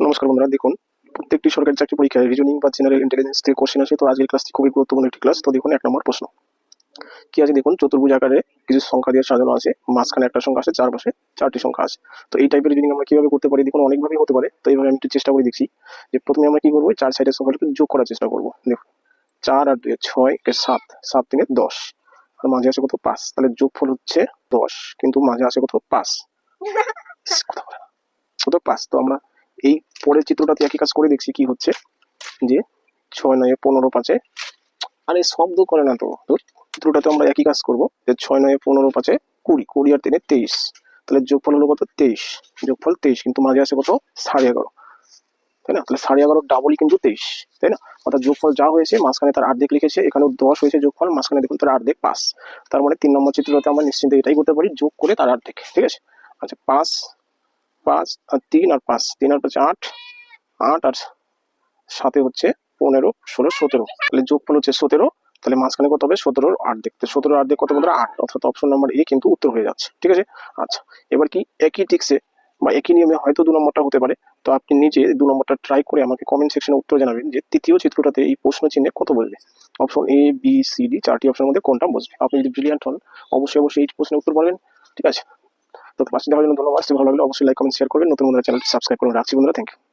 নমস্কার বন্ধুরা দেখুন প্রত্যেকটি সরকারি চাকরি পরীক্ষায় রিজনিং বা জেনারেল ইন্টেলিজেন্স থেকে কোশ্চেন আসে তো আজকের ক্লাসটি খুবই গুরুত্বপূর্ণ একটি ক্লাস তো দেখুন এক নম্বর প্রশ্ন। কি আছে দেখুন চতুর্ভুজ আকারে কিছু সংখ্যা দিয়ে সাজানো আছে মাঝখানে একটা সংখ্যা আছে চারপাশে চারটি সংখ্যা আছে। তো এই টাইপের রিজনিং আমরা কীভাবে করতে পারি দেখুন অনেকভাবেই হতে পারে তো এইভাবে আমি একটু চেষ্টা করে দেখছি যে প্রথমে আমরা কি করব চার সাইডের সংখ্যাটাকে যোগ করার চেষ্টা করব। দেখুন চার আর দুই ছয় সাত সাত তিনে দশ আর মাঝে আছে কত পাঁচ তাহলে যোগফল হচ্ছে দশ কিন্তু মাঝে আছে কত পাঁচ। কত পাঁচ? তো আমরা এই পরের চিত্রটাতে একই কাজ করে দেখছি কি হচ্ছে, যে ছয় নয় পনেরো পাঁচে। আরে শব্দ করে না তো চিত্রটাতে আমরা একই কাজ করব, যে ছয় নয় পনেরো পাঁচে কুড়ি কুড়ি আর তিনে তেইশ। তাহলে যোগফল হলো কত? তেইশ। যোগফল তেইশ, কিন্তু মাঝে আছে কত? সাড়ে এগারো। তাই না? তাহলে সাড়ে এগারো ডাবলই কিন্তু তেইশ। তাই না? অর্থাৎ যোগফল যা হয়েছে, মাঝখানে তার অর্ধেক লিখেছে, এখানেও দশ হয়েছে যোগফল, মাঝখানে দেখুন তার আর্ধেক পাঁচ। তার মানে তিন নম্বর চিত্রটাতে আমরা নিশ্চিন্তে এটাই করতে পারি, যোগ করে তার আর্ধেক ঠিক আছে? আচ্ছা পাঁচ পাঁচ আর তিন আর পাঁচ, তিন আর পাঁচ আট আট আর সাথে হচ্ছে পনেরো, ষোলো, সতেরো। তাহলে যোগফল হচ্ছে সতেরো, তাহলে মাঝখানে কত হবে? সতেরোর অর্ধেক তো সতেরোর অর্ধেক কত বন্ধুরা? আট। অর্থাৎ অপশন নাম্বার এ কিন্তু উত্তর হয়ে যাচ্ছে। ঠিক আছে? আচ্ছা এবার কি একই টিক্সে বা একই নিয়মে হয়তো দু নম্বরটা হতে পারে। তো আপনি নিজে দু নম্বরটা ট্রাই করে আমাকে কমেন্ট সেকশনে উত্তর জানাবেন যে তৃতীয় চিত্রটাতে এই প্রশ্ন চিহ্নে কত বসবে option A B C D চারটি অপশনের মধ্যে কোনটা বসবে? আপনি যদি ব্রিলিয়ান্ট হন, অবশ্যই অবশ্যই এই প্রশ্নের উত্তর পারবেন ঠিক আছে? তো পাশে দেওয়ার জন্য ধন্যবাদ। ভালো লাগলে অবশ্যই লাইক কমেন্ট শেয়ার করবেন। নতুন বন্ধুরা চ্যানেলটি সাবস্ক্রাইব করুন রাখছি বন্ধুরা। Thank you